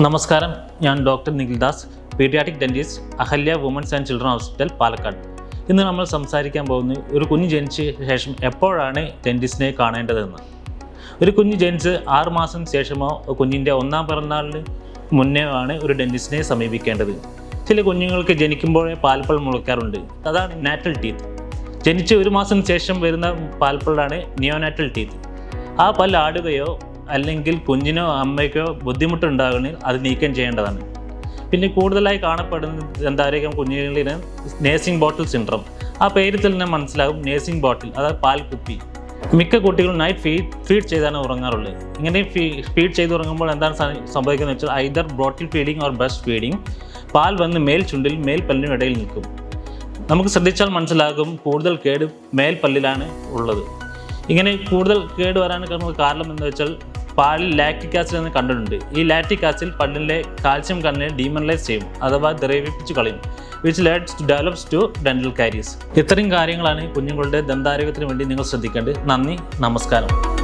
നമസ്കാരം. ഞാൻ doctor Nikhildas paediatric dentist Ahalya women's and children hospital Palakkad. ഇന്ന് നമ്മൾ സംസാരിക്കാൻ പോകുന്നത് ഒരു കുഞ്ഞ് ജനിച്ച ശേഷം എപ്പോഴാണ് ഡെന്റിസ്റ്റിനെ കാണേണ്ടതെന്ന്. ഒരു കുഞ്ഞ് ജനിച്ച് ആറ് മാസം ശേഷമോ കുഞ്ഞിന്റെ ഒന്നാം പിറന്നാളിന് മുന്നേ ആണ് ഒരു ഡെന്റിസ്റ്റിനെ സമീപിക്കേണ്ടത്. ചില കുഞ്ഞുങ്ങൾക്ക് ജനിക്കുമ്പോഴേ പാൽപ്പൾ മുളയ്ക്കാറുണ്ട്. അതാണ് നാറ്റൽ ടീത്ത്. ജനിച്ച് ഒരു മാസം ശേഷം വരുന്ന പാൽപ്പള്ളാണ് നിയോനാറ്റൽ ടീത്ത്. ആ പല്ല് ആടുകയോ അല്ലെങ്കിൽ കുഞ്ഞിനോ അമ്മയ്ക്കോ ബുദ്ധിമുട്ടുണ്ടാകണമെങ്കിൽ അത് നീക്കം ചെയ്യേണ്ടതാണ്. പിന്നെ കൂടുതലായി കാണപ്പെടുന്ന എന്തായിരിക്കും കുഞ്ഞുങ്ങളിന് നേഴ്സിംഗ് ബോട്ടിൽ സിൻഡ്രം ആ പേരിൽ തന്നെ മനസ്സിലാകും നേഴ്സിംഗ് ബോട്ടിൽ അതായത് പാൽ കുപ്പി മിക്ക കുട്ടികളും നൈറ്റ് ഫീഡ് ഫീഡ് ചെയ്താണ് ഉറങ്ങാറുള്ളത്. ഇങ്ങനെ ഫീ ഫീഡ് ചെയ്ത് ഉറങ്ങുമ്പോൾ എന്താണ് സംഭവിക്കുന്നത് വെച്ചാൽ either bottle feeding or breast feeding പാൽ വന്ന് മേൽ ചുണ്ടിൽ മേൽ പല്ലിനും ഇടയിൽ നിൽക്കും. നമുക്ക് ശ്രദ്ധിച്ചാൽ മനസ്സിലാകും കൂടുതൽ കേട് മേൽപ്പല്ലിലാണ് ഉള്ളത്. ഇങ്ങനെ കൂടുതൽ കേട് വരാൻ കാരണം എന്ന് വെച്ചാൽ പാലിൽ ലാക്റ്റിക് ആസിഡ് എന്ന് കണ്ടിട്ടുണ്ട്. ഈ ലാക്റ്റിക് ആസിഡ് പല്ലിലെ കാൽസ്യം കണ്ണിനെ ഡീമണലൈസ് ചെയ്യും അഥവാ ദ്രവിപ്പിച്ച് കളയും which leads to develops to dental caries ഇത്രയും കാര്യങ്ങളാണ് കുഞ്ഞുങ്ങളുടെ ദന്താരോഗ്യത്തിന് വേണ്ടി നിങ്ങൾ ശ്രദ്ധിക്കേണ്ടത്. നന്ദി നമസ്കാരം.